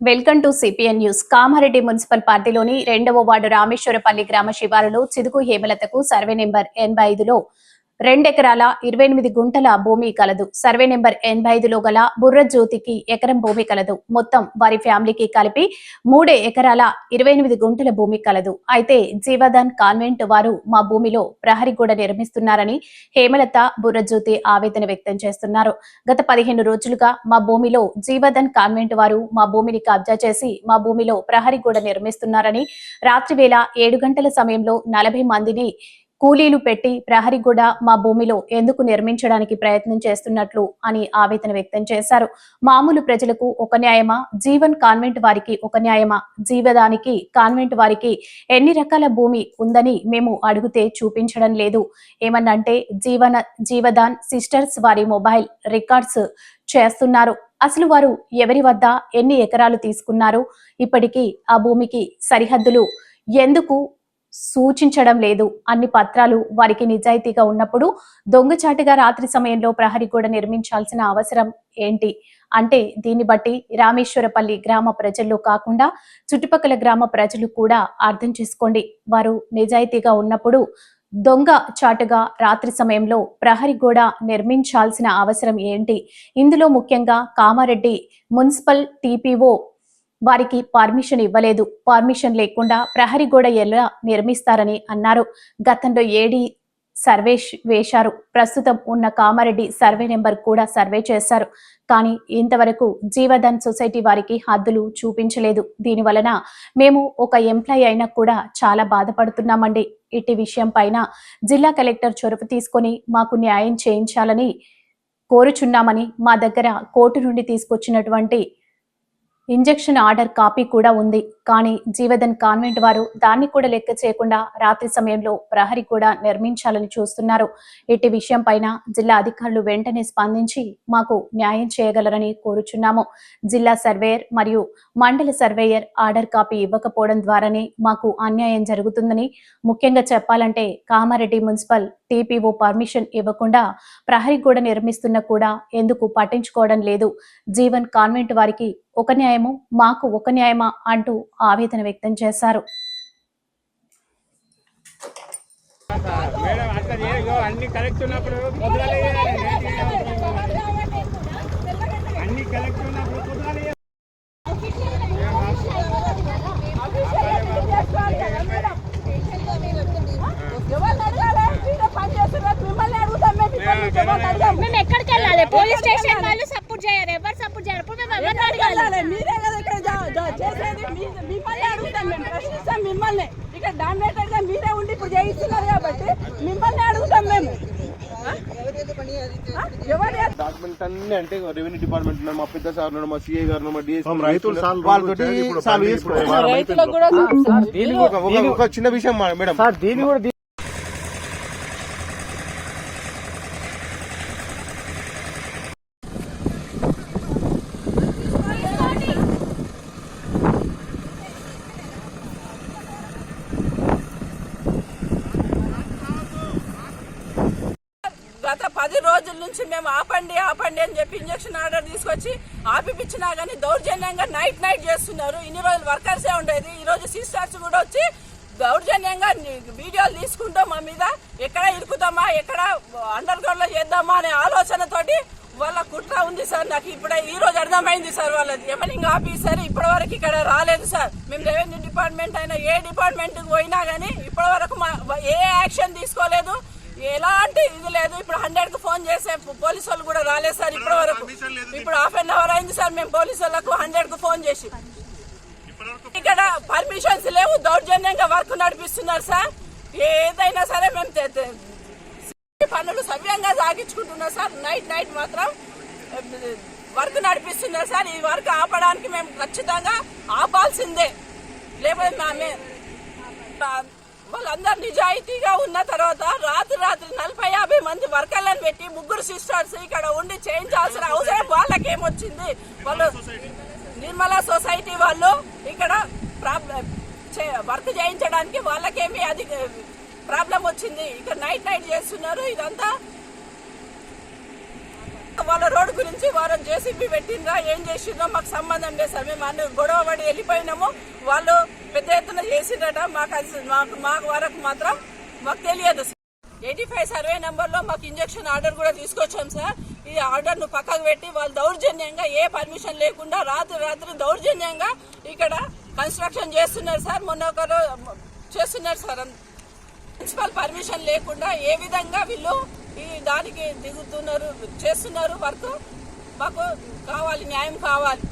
Welcome to CPN news Kamareddy municipal పార్టీలోని రెండవ ward Rameshwarapalli గ్రామ శివారులో చిదుకు హేమలతకు సర్వే నెంబర్ ఎనభై ఐదులో రెండెకరాల ఇరవై ఎనిమిది గుంటల భూమి కలదు. సర్వే నెంబర్ ఎనభై ఐదులో గల బుర్రజ్యోతికి ఎకరం భూమి కలదు. మొత్తం వారి ఫ్యామిలీకి కలిపి మూడే ఎకరాల ఇరవై ఎనిమిది గుంటల భూమి కలదు. అయితే జీవదాన్ కాన్వెంట్ వారు మా భూమిలో ప్రహరీ గోడ నిర్మిస్తున్నారని హేమలత బుర్రజ్యోతి ఆవేదన వ్యక్తం చేస్తున్నారు. గత పదిహేను రోజులుగా మా భూమిలో జీవధన్ కాన్వెంట్ వారు మా భూమిని కబ్జా చేసి మా భూమిలో ప్రహరీ గోడ నిర్మిస్తున్నారని రాత్రి వేళ ఏడు గంటల సమయంలో నలభై మందిని కూలీలు పెట్టి ప్రహరి గోడ మా భూమిలో ఎందుకు నిర్మించడానికి ప్రయత్నం చేస్తున్నట్లు అని ఆవేదన వ్యక్తం చేశారు. మామూలు ప్రజలకు ఒక న్యాయమా? జీవన్ కాన్వెంట్ వారికి ఒక న్యాయమా? జీవదానికి కాన్వెంట్ వారికి ఎన్ని రకాల భూమి ఉందని మేము అడిగితే చూపించడం లేదు. ఏమన్నంటే జీవన జీవదాన్ సిస్టర్స్ వారి మొబైల్ రికార్డ్స్ చేస్తున్నారు. అసలు వారు ఎవరి వద్ద ఎన్ని ఎకరాలు తీసుకున్నారు? ఇప్పటికీ ఆ భూమికి సరిహద్దులు ఎందుకు సూచించడం లేదు. అన్ని పత్రాలు వారికి నిజాయితీగా ఉన్నప్పుడు దొంగచాటుగా రాత్రి సమయంలో ప్రహరీ గోడ నిర్మించాల్సిన అవసరం ఏంటి? అంటే దీన్ని బట్టి రామేశ్వరపల్లి గ్రామ ప్రజల్లో కాకుండా చుట్టుపక్కల గ్రామ ప్రజలు కూడా అర్థం చేసుకోండి. వారు నిజాయితీగా ఉన్నప్పుడు దొంగ చాటుగా రాత్రి సమయంలో ప్రహరీ గోడ నిర్మించాల్సిన అవసరం ఏంటి? ఇందులో ముఖ్యంగా కామారెడ్డి మున్సిపల్ టీపీఓ వారికి పర్మిషన్ ఇవ్వలేదు. పర్మిషన్ లేకుండా ప్రహరీ గోడ ఎలా నిర్మిస్తారని అన్నారు. గతంలో ఏడి సర్వే వేశారు. ప్రస్తుతం ఉన్న కామారెడ్డి సర్వే నెంబర్ కూడా సర్వే చేశారు. కానీ ఇంతవరకు జీవధన్ సొసైటీ వారికి హద్దులు చూపించలేదు. దీని వలన మేము ఒక ఎంప్లాయ్ అయినా కూడా చాలా బాధపడుతున్నామండి. ఇట్టి విషయం పైన జిల్లా కలెక్టర్ చొరవ తీసుకొని మాకు న్యాయం చేయించాలని కోరుచున్నామని మా దగ్గర కోర్టు నుండి తీసుకొచ్చినటువంటి ఇంజెక్షన్ ఆర్డర్ కాపీ కూడా ఉంది. కానీ జీవధన్ కాన్వెంట్ వారు దాన్ని కూడా లెక్క చేయకుండా రాత్రి సమయంలో ప్రహరీ కూడా నిర్మించాలని చూస్తున్నారు. ఇట్టి విషయం పైన జిల్లా అధికారులు వెంటనే స్పందించి మాకు న్యాయం చేయగలరని కోరుచున్నాము. జిల్లా సర్వేయర్ మరియు మండల సర్వేయర్ ఆర్డర్ కాపీ ఇవ్వకపోవడం ద్వారానే మాకు అన్యాయం జరుగుతుందని ముఖ్యంగా చెప్పాలంటే కామారెడ్డి మున్సిపల్ టీపీఓ పర్మిషన్ ఇవ్వకుండా ప్రహరీ గోడ నిర్మిస్తున్న కూడా ఎందుకు పట్టించుకోవడం లేదు. జీవన్ కాన్వెంట్ వారికి ఒక న్యాయము మాకు ఒక న్యాయమా అంటూ ఆవేదన వ్యక్తం చేశారు. మేము ఎక్కడికి వెళ్ళాలి? పోలీస్ స్టేషన్ వాళ్ళు సపోర్ట్ చేయరు ఎవరు సపోర్ట్ చేయరు ఇప్పుడు మేము ఎవరిని అడగాలి మీరే కదా ఇక్కడ జా- జా- చేసేది మీ- మిమ్మల్ని అడుగుతాం మేము ప్రశ్నిస్తాం మిమ్మల్ని ఇక్కడ డామినేటెడ్గా మీరే చేయిస్తున్నారు కాబట్టి మిమ్మల్ని అడుగుతాం మేము? డాక్యుమెంట్ అన్ని అంటే రెవెన్యూ డిపార్ట్మెంట్ మా పెద్ద సార్ మా సిఐ గారు మా డిఎస్పీ రైతులు సాల్వ్ ఒక- చిన్న విషయం మేడం సార్ దీన్ని కూడా గత పది రోజుల నుంచి మేము ఆపండి ఆపండి అని చెప్పి ఇంజక్షన్ ఆర్డర్ తీసుకొచ్చి ఆపిపించినా కానీ దౌర్జన్యంగా నైట్ నైట్ చేస్తున్నారు. ఇన్ని రోజులు వర్కర్సే ఉండేది. ఈ రోజు సిస్టర్స్ కూడా వచ్చి దౌర్జన్యంగా వీడియోలు తీసుకుంటూ మా మీద ఎక్కడ ఇరుకుతామా ఎక్కడ అండర్ గ్రౌండ్లో చేద్దామా అనే ఆలోచనతోటి వాళ్ళ కుట్ర ఉంది సార్. నాకు ఇప్పుడే ఈ రోజు అర్థమైంది సార్ వాళ్ళది. ఎమనింగ్ ఆఫీసర్ ఇప్పటి వరకు ఇక్కడ రాలేదు సార్. మేము రెవెన్యూ డిపార్ట్మెంట్ అయినా ఏ డిపార్ట్మెంట్ పోయినా కానీ ఇప్పటి వరకు మా ఏ యాక్షన్ తీసుకోలేదు. ఎలా ఇది లేదు. ఇప్పుడు హండ్రెడ్కు ఫోన్ చేసే పోలీసు వాళ్ళు కూడా రాలేదు సార్ ఇప్పటి వరకు ఇప్పుడు హాఫ్ అన్ అవర్ అయింది సార్. మేము పోలీసు వాళ్ళకు హండ్రెడ్కు ఫోన్ చేసి. ఇక్కడ పర్మిషన్స్ లేవు. దౌర్జన్యంగా వర్క్ నడిపిస్తున్నారు సార్. ఏదైనా సరే మేము పనులు సవ్యంగా సాగించుకుంటున్నాం సార్. నైట్ నైట్ మాత్రం వర్క్ నడిపిస్తున్నారు సార్. ఈ వర్క్ ఆపడానికి మేము ఖచ్చితంగా ఆపాల్సిందే. లేకపోతే మామే వాళ్ళందరూ నిజాయితీగా ఉన్న తర్వాత రాత్రి రాత్రి నలభై యాభై మంది వర్కర్లను పెట్టి ముగ్గురు సిస్టర్స్ ఇక్కడ ఉండి చేయించాల్సిన అవసరం వాళ్ళకేమొచ్చింది? వాళ్ళు నిర్మలా సొసైటీ వాళ్ళు ఇక్కడ ప్రాబ్లం వర్క్ చేయించడానికి వాళ్ళకేమి అది ప్రాబ్లం వచ్చింది. ఇక్కడ నైట్ నైట్ చేస్తున్నారు. ఇదంతా వాళ్ళ రోడ్డు గురించి వారం జేసీబీ పెట్టిండ్రా ఏం చేసిండ్రో మాకు సంబంధం లేదు సార్. మేము అన్ని గొడవ పడి వెళ్ళిపోయినాము. వాళ్ళు పెద్ద ఎత్తున చేసిండ్రట. మాకు అది మాకు మాకు వరకు మాత్రం మాకు తెలియదు ఎయిటీ ఫైవ్ సర్వే నెంబర్లో మాకు ఇంజక్షన్ ఆర్డర్ కూడా తీసుకొచ్చాం సార్. ఈ ఆర్డర్ను పక్కకు పెట్టి వాళ్ళు దౌర్జన్యంగా ఏ పర్మిషన్ లేకుండా రాత్రి రాత్రి దౌర్జన్యంగా ఇక్కడ కన్స్ట్రక్షన్ చేస్తున్నారు సార్. మొన్న ఒకరు చేస్తున్నారు సార్. ప్రిన్సిపల్ పర్మిషన్ లేకుండా ఏ విధంగా వీళ్ళు ఈ దానికి దిగుతున్నారు చేస్తున్నారు వర్క్. మాకు కావాలి న్యాయం కావాలి.